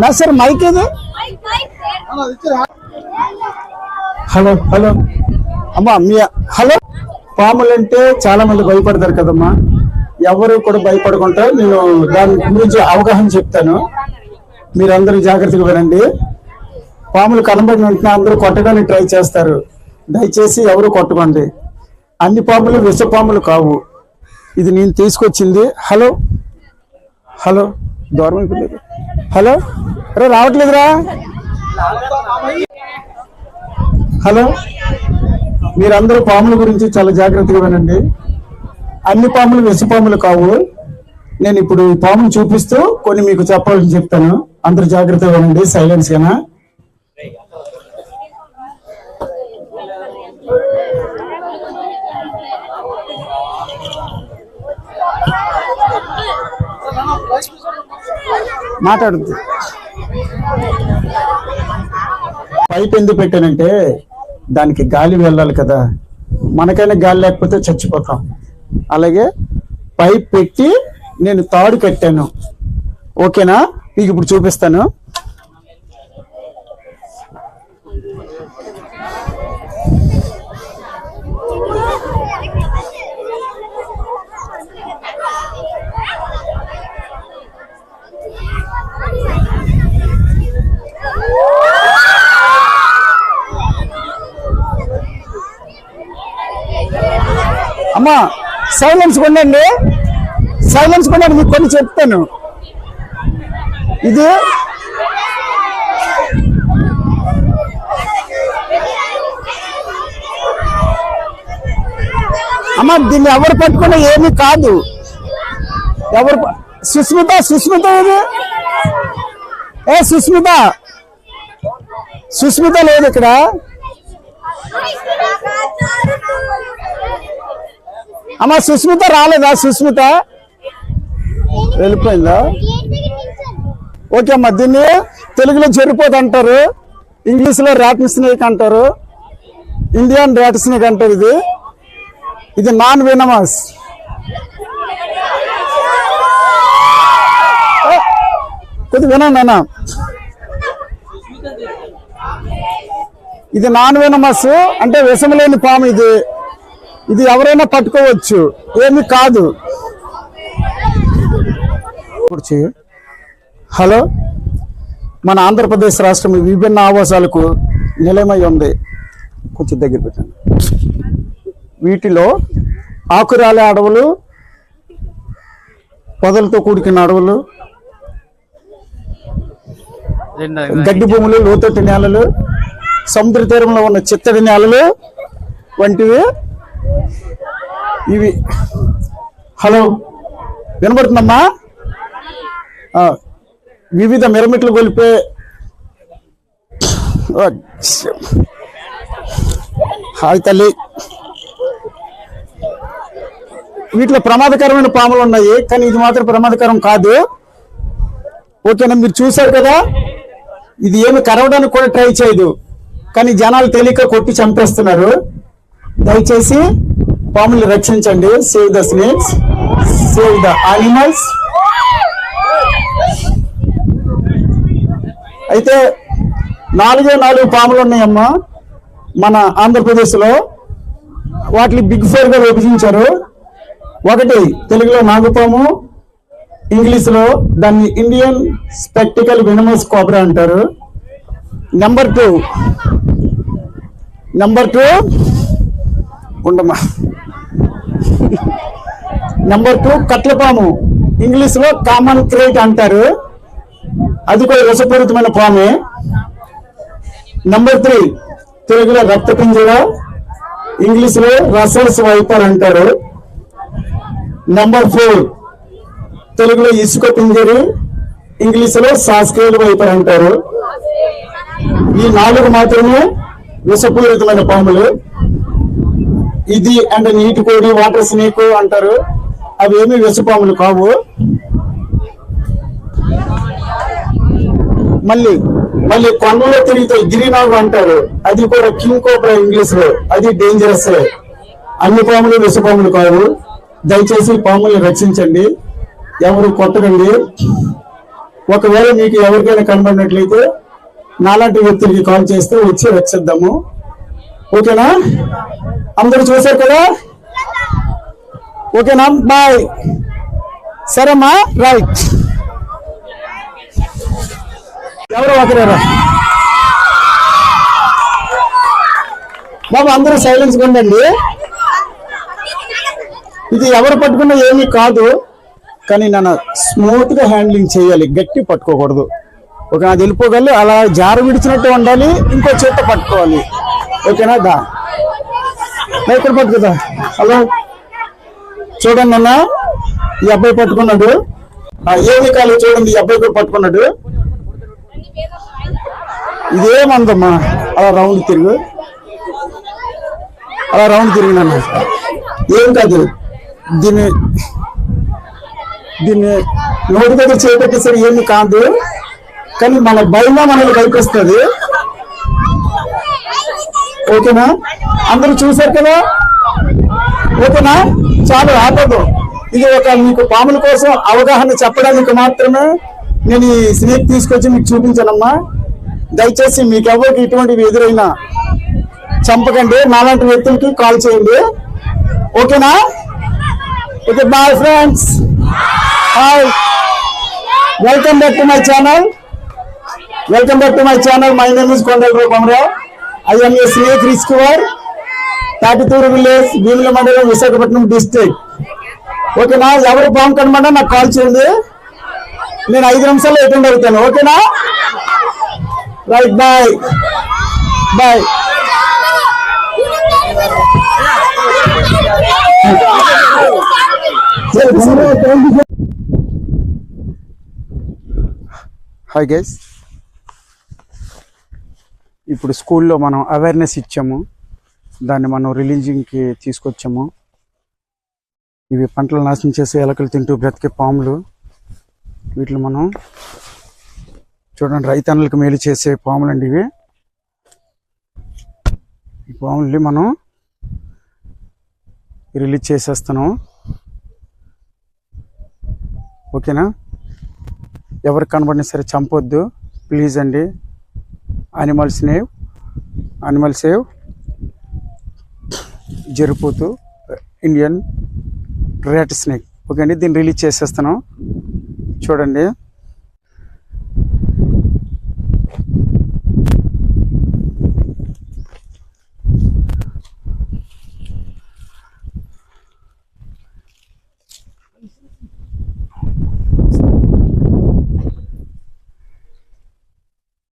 నా sir mic hello hello. అమ్మా మీ hello. పాములు అంటే చాలా మంది భయపడతారు కదమ్మా. ఎవరు కూడా భయపడకుండా నేను దాని గురించి అవగాహన చెప్తాను. మీరందరూ జాగ్రత్తగా వినండి. పాములు కనబడిన వెంటనే అందరూ కొట్టడానికి ట్రై చేస్తారు. దయచేసి ఎవరు కొట్టకండి. అన్ని పాములు విష పాములు కావు. ఇది నేను తీసుకొచ్చింది. హలో? హలో? దూరం అయిపోయింది హలో? రే రావట్లేదురా? హలో? మీరందరూ పాముల గురించి చాలా జాగ్రత్తగా వినండి. అన్ని పాములు విష పాములు కావు. నేను ఇప్పుడు ఈ పామును చూపిస్తూ కొన్ని మీకు చెప్పాలని చెప్తాను. అందరూ జాగ్రత్తగా వినండి. సైలెన్స్ గానా మాట్లాడుతుంది పైప్ ఎందుకు పెట్టానంటే దానికి గాలి వెళ్ళాలి కదా. మనకైనా గాలి లేకపోతే చచ్చిపోతాం. అలాగే పైప్ పెట్టి నేను తాడు కట్టాను. ఓకేనా? మీకు ఇప్పుడు చూపిస్తాను. అమ్మా సైలెన్స్ ఉండండి సైలెన్స్ ఉండండి మీకు కొన్ని చెప్తాను. ఇది అమ్మ దీన్ని ఎవరు పట్టుకున్నా ఏమీ కాదు. ఎవరు సుస్మిత సుస్మిత ఇది? ఏ సుస్మిత? సుస్మిత లేదు ఇక్కడ. అమ్మ సుస్మిత రాలేదా? సుస్మిత? వెళ్ళిపోయిందా? ఓకే అమ్మ దీన్ని తెలుగులో చెరిపోత అంటారు. ఇంగ్లీష్ ర్యాట్ స్నేక్ అంటారు. ఇండియన్ ర్యాట్ స్నేక్ అంటారు ఇది. ఇది నాన్ వెనమస్. కొద్ది వినండి అన్న ఇది నాన్ వెనమస్ అంటే విషం లేని పాము ఇది. ఇది ఎవరైనా పట్టుకోవచ్చు. ఏమి కాదు. హలో? మన ఆంధ్రప్రదేశ్ రాష్ట్రం విభిన్న ఆవాసాలకు నిలయమై ఉంది. కొంచెం దగ్గర పెట్టండి. వీటిలో ఆకురాలే అడవులు పొదలతో కూడుకున్న అడవులు గడ్డి భూములు లోతట్టు నేలలు సముద్ర తీరంలో ఉన్న చిత్తడి నేలలు వంటివి ఇవి. హలో వినబడుతుందమ్మా? వివిధ మిరమిట్లు గొలిపే హాయ్ తల్లి. వీటిలో ప్రమాదకరమైన పాములు ఉన్నాయి కానీ ఇది మాత్రం ప్రమాదకరం కాదు. ఓకేనా మీరు చూశారు కదా? ఇది ఏమి కరవడానికి కూడా ట్రై చేయదు కానీ జనాలు తెలియక కొట్టి చంపేస్తున్నారు. దయచేసి పాములు రక్షించండి. Save the snakes save the animals అయితే నాలుగే నాలుగు పాములు ఉన్నాయమ్మా. మన ఆంధ్రప్రదేశ్లో వాటిని బిగ్ ఫోర్గా విభజించారు. ఒకటి తెలుగులో నాగుపాము ఇంగ్లీష్లో దాన్ని ఇండియన్ స్పెక్టికల్ వినమస్ కోబ్రా అంటారు. నెంబర్ టూ నెంబర్ టూ ఉండమ్మా. నెంబర్ టూ కట్లపాము. ఇంగ్లీష్లో కామన్ క్రేట్ అంటారు. అది కూడా రసపూరితమైన పామే. నెంబర్ త్రీ తెలుగులో రక్త పింజర ఇంగ్లీష్లో రసల్స్ వైపర్ అంటారు. నెంబర్ ఫోర్ తెలుగులో ఇసుక పింజరి ఇంగ్లీష్లో సాస్కేల్ వైపర్ అంటారు. ఈ నాలుగు మాత్రమే విషపూరితమైన పాములు. ఇది అంటే నీటి కోడి వాటర్ స్నేక్ అంటారు. అవి ఏమి విషపాములు కావు. మళ్ళీ మళ్ళీ కొండలో తిరిగితే గిరినాగు అంటారు. అది కూడా కింగ్ కోబ్రా ఇంగ్లీష్లో అది డేంజరస్ అన్ని పాములు విషపాములు కావు. దయచేసి పాముల్ని రక్షించండి. ఎవరు కొట్టకండి. ఒకవేళ మీకు ఎవరికైనా కనబడినట్లయితే నాలాంటి వ్యక్తులకి కాల్ చేస్తే వచ్చి రక్షిద్దాము. ఓకేనా? అందరు చూశారు కదా? ఓకేనా? బాయ్ సరేమ్మా రైట్ ఎవరు ఒకరేరా? బాబు అందరూ సైలెన్స్ ఉండండి. ఇది ఎవరు పట్టుకున్నా ఏమీ కాదు. కానీ నన్ను స్మూత్గా హ్యాండ్లింగ్ చేయాలి. గట్టి పట్టుకోకూడదు. ఒక అది వెళ్ళిపోగలి అలా జారు విడిచినట్టు ఉండాలి. ఇంకో చేత పట్టుకోవాలి. ఓకేనా? దా. నా ఇక్కడ పట్టుకుదా హలో. చూడండి అన్న ఈ అబ్బాయి పట్టుకున్నాడు. ఆ, ఏమి కాలు చూడండి ఈ అబ్బాయి కూడా పట్టుకున్నాడు. ఇదేమందమ్మా అలా రౌండ్ తిరుగు. అలా రౌండ్ తిరిగినాను ఏం కాదు. దీన్ని దీన్ని నోటి దగ్గర చేపెట్టేసరి ఏమి కాదు. కానీ మన భయం మనల్ని కల్పిస్తుంది ఓకేనా అందరూ చూశారు కదా? ఓకేనా చాలు ఆపదు. ఇది ఒక మీకు పాముల కోసం అవగాహన చెప్పడానికి మాత్రమే నేను ఈ స్నేక్ తీసుకొచ్చి మీకు చూపించానమ్మా. దయచేసి మీకు ఎవరికి ఇటువంటివి ఎదురైనా చంపకండి. నాలాంటి వ్యక్తులకి కాల్ చేయండి. ఓకేనా? Okay bye friends. Hi. Welcome back to my channel. Welcome back to my channel. My name is Kondalarao Komarao I am a Krish Kumar Tatituru village Bheemula మండలం విశాఖపట్నం డిస్ట్రిక్ట్. ఓకేనా? ఎవరు బాంబు కనబడా నాకు కాల్ చేయండి. నేను ఐదు నిమిషాల్లో అటెండ్ అవుతాను ఓకేనా? Right bye. Bye. Hi guys ఇప్పుడు స్కూల్లో మనం అవేర్నెస్ ఇచ్చాము. దాన్ని మనం రిలీజింగ్కి తీసుకొచ్చాము. ఇవి పంటలు నాశనం చేసే ఎలకలు తింటూ బ్రతికే పాములు. వీటిని మనం చూడండి రైతన్నులకు మేలు చేసే పాములు అండి ఇవి. ఈ పాముల్ని మనం రిలీజ్ చేసేస్తున్నాం ఓకేనా? ఎవరికి కనబడినా సరే చంపొద్దు. ప్లీజ్ అండి. అనిమల్ స్నేవ్ అనిమల్ సేవ్ జరుపుతూ ఇండియన్ రేట్ స్నేక్ ఓకే అండి దీన్ని రిలీజ్ చేసేస్తున్నాం. చూడండి.